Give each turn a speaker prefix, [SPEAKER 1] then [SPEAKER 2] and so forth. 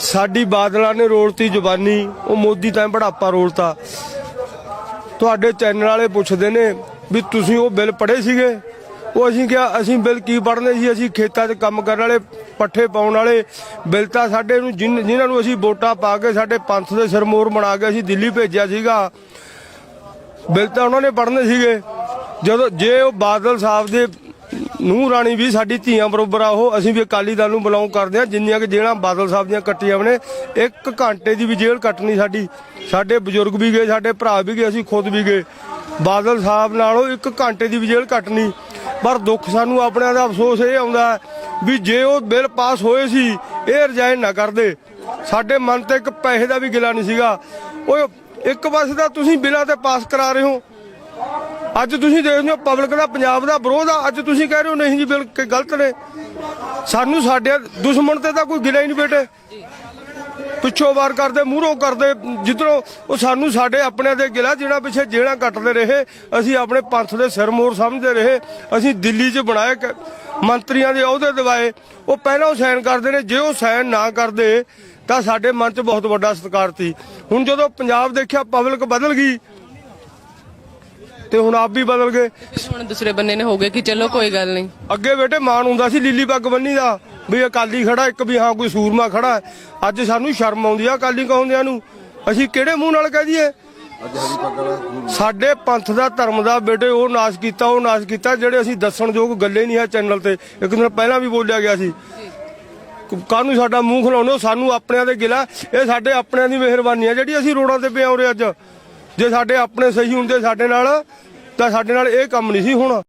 [SPEAKER 1] ਸਾਡੀ ਬਾਦਲਾਂ ਨੇ ਰੋਲਤੀ ਜ਼ੁਬਾਨੀ, ਉਹ ਮੋਦੀ ਤਾਂ ਬੜਾਪਾ ਰੋਲਤਾ। ਤੁਹਾਡੇ ਚੈਨਲ ਵਾਲੇ ਪੁੱਛਦੇ ਨੇ ਵੀ ਤੁਸੀਂ ਉਹ ਬਿੱਲ ਪੜ੍ਹੇ ਸੀਗੇ? ਉਹ ਅਸੀਂ ਕਿਹਾ, ਅਸੀਂ ਬਿੱਲ ਕੀ ਪੜ੍ਹਨੇ ਸੀ? ਅਸੀਂ ਖੇਤਾਂ 'ਚ ਕੰਮ ਕਰਨ ਵਾਲੇ, ਪੱਠੇ ਪਾਉਣ ਵਾਲੇ। ਬਿੱਲ ਤਾਂ ਸਾਡੇ ਨੂੰ ਜਿਨ- ਜਿਨ੍ਹਾਂ ਨੂੰ ਅਸੀਂ ਵੋਟਾਂ ਪਾ ਕੇ ਸਾਡੇ ਪੰਥ ਦੇ ਸਿਰਮੋਰ ਬਣਾ ਕੇ ਅਸੀਂ ਦਿੱਲੀ ਭੇਜਿਆ ਸੀਗਾ, ਬਿੱਲ ਤਾਂ ਉਹਨਾਂ ਨੇ ਪੜ੍ਹਨੇ ਸੀਗੇ। ਜਦੋਂ ਜੇ ਉਹ ਬਾਦਲ ਸਾਹਿਬ ਦੇ ਨੂੰ ਰਾਣੀ ਵੀ ਸਾਡੀ ਧੀਆਂ ਬਰੋਬਰ ਆ, ਉਹ ਅਸੀਂ ਵੀ ਅਕਾਲੀ ਦਲ ਨੂੰ ਬਿਲੋਂਗ ਕਰਦੇ ਆ ਜਿੰਨੀਆਂ ਕਿ ਜੇਲ੍ਹਾਂ ਬਾਦਲ ਸਾਹਿਬ ਦੀਆਂ ਕੱਟੀਆਂ ਨੇ, ਇੱਕ ਘੰਟੇ ਦੀ ਵੀ ਜੇਲ੍ਹ ਕੱਟਣੀ ਸਾਡੀ। ਸਾਡੇ ਬਜ਼ੁਰਗ ਵੀ ਗਏ, ਸਾਡੇ ਭਰਾ ਵੀ ਗਏ, ਅਸੀਂ ਖੁਦ ਵੀ ਗਏ। ਬਾਦਲ ਸਾਹਿਬ ਨਾਲੋਂ ਇੱਕ ਘੰਟੇ ਦੀ ਵੀ ਜੇਲ੍ਹ ਕੱਟਣੀ। ਪਰ ਦੁੱਖ ਸਾਨੂੰ ਆਪਣਿਆਂ ਦਾ ਅਫਸੋਸ ਇਹ ਆਉਂਦਾ ਵੀ ਜੇ ਉਹ ਬਿੱਲ ਪਾਸ ਹੋਏ ਸੀ, ਇਹ ਰਿਜ਼ਾਈਨ ਨਾ ਕਰਦੇ। ਸਾਡੇ ਮਨ ਤੇ ਇੱਕ ਪੈਸੇ ਦਾ ਵੀ ਗਿਲਾ ਨਹੀਂ ਸੀਗਾ। ਉਹ ਇੱਕ ਪਾਸੇ ਦਾ ਤੁਸੀਂ ਬਿੱਲਾਂ ਤੇ ਪਾਸ ਕਰਾ ਰਹੇ ਹੋ। ਅੱਜ ਤੁਸੀਂ ਦੇਖਦੇ ਹੋ ਪਬਲਿਕ ਦਾ, ਪੰਜਾਬ ਦਾ ਵਿਰੋਧ ਆ। ਅੱਜ ਤੁਸੀਂ ਕਹਿ ਰਹੇ ਹੋ ਨਹੀਂ ਜੀ ਬਿਲਕੁਲ ਗਲਤ ਨੇ। ਸਾਨੂੰ ਸਾਡੇ ਦੁਸ਼ਮਣ ਤੇ ਤਾਂ ਕੋਈ ਗਿਲਾ ਹੀ ਨਹੀਂ ਬੇਟੇ। ਪਿੱਛੋਂ ਵਾਰ ਕਰਦੇ, ਮੂਹਰੋਂ ਕਰਦੇ, ਜਿੱਧਰੋਂ ਉਹ ਸਾਨੂੰ ਸਾਡੇ ਆਪਣਿਆਂ ਦੇ ਗਿਲਾ ਜਿਹੜਾ ਪਿੱਛੇ ਜਿਹੜਾ ਕੱਟਦੇ ਰਹੇ। ਅਸੀਂ ਆਪਣੇ ਪੰਥ ਦੇ ਸਿਰ ਮੋਰ ਸਮਝਦੇ ਰਹੇ। ਅਸੀਂ ਦਿੱਲੀ 'ਚ ਬਣਾਏ ਮੰਤਰੀਆਂ ਦੇ ਅਹੁਦੇ ਦਿਵਾਏ। ਉਹ ਪਹਿਲਾਂ ਉਹ ਸਾਈਨ ਕਰਦੇ ਨੇ, ਜੇ ਉਹ ਸਾਈਨ ਨਾ ਕਰਦੇ, ਤਾਂ ਸਾਡੇ ਮਨ 'ਚ ਬਹੁਤ ਵੱਡਾ ਸਤਿਕਾਰ ਸੀ। ਹੁਣ ਜਦੋਂ ਪੰਜਾਬ ਦੇਖਿਆ, ਪਬਲਿਕ ਬਦਲ ਗਈ। ਤੇ ਹੁਣ ਆਪ ਵੀ ਬਦਲ ਗਏ।
[SPEAKER 2] ਹੁਣ ਦੂਸਰੇ ਬੰਨੇ ਨੇ ਹੋ ਗਏ ਕਿ ਚਲੋ ਕੋਈ ਗੱਲ ਨਹੀਂ।
[SPEAKER 1] ਅੱਗੇ ਬੇਟੇ ਮਾਣ ਹੁੰਦਾ ਸੀ ਲੀਲੀ ਪੱਗ ਬੰਨੀ ਦਾ ਵੀ ਅਕਾਲੀ ਖੜਾ ਇੱਕ ਵੀ ਹਾਂ ਕੋਈ ਸੂਰਮਾ ਖੜਾ। ਅੱਜ ਸਾਨੂੰ ਸ਼ਰਮ ਆਉਂਦੀ ਆ ਅਕਾਲੀ ਕਹਾਉਂਦਿਆਂ ਨੂੰ। ਅਸੀਂ ਕਿਹੜੇ ਮੂੰਹ ਨਾਲ ਕਹਿ ਦਈਏ? ਸਾਡੇ ਪੰਥ ਦਾ ਧਰਮ ਦਾ ਬੇਟੇ ਉਹ ਨਾਸ਼ ਕੀਤਾ ਉਹ ਨਾਸ਼ ਕੀਤਾ ਜਿਹੜੇ ਅਸੀਂ ਦੱਸਣ ਯੋਗ ਗੱਲੇ ਨਹੀਂ ਹੈ ਚੈਨਲ ਤੇ। ਇੱਕ ਦਿਨ ਪਹਿਲਾਂ ਵੀ ਬੋਲਿਆ ਗਿਆ ਸੀ। ਕਾਹਨੂੰ ਸਾਡਾ ਮੂੰਹ ਖਲਾਉਣੇ? ਸਾਨੂੰ ਆਪਣਿਆਂ ਦੇ ਗਿਲਾ। ਇਹ ਸਾਡੇ ਆਪਣਿਆਂ ਦੀ ਮਿਹਰਬਾਨੀ ਹੈ ਜਿਹੜੀ ਅਸੀਂ ਰੋਡਾਂ ਤੇ ਪਿਆ ਉਰੇ ਅੱਜ। ਜੇ ਸਾਡੇ ਆਪਣੇ ਸਹੀ ਹੁੰਦੇ ਸਾਡੇ ਨਾਲ, ਤਾਂ ਸਾਡੇ ਨਾਲ ਇਹ ਕੰਮ ਨਹੀਂ ਸੀ ਹੋਣਾ।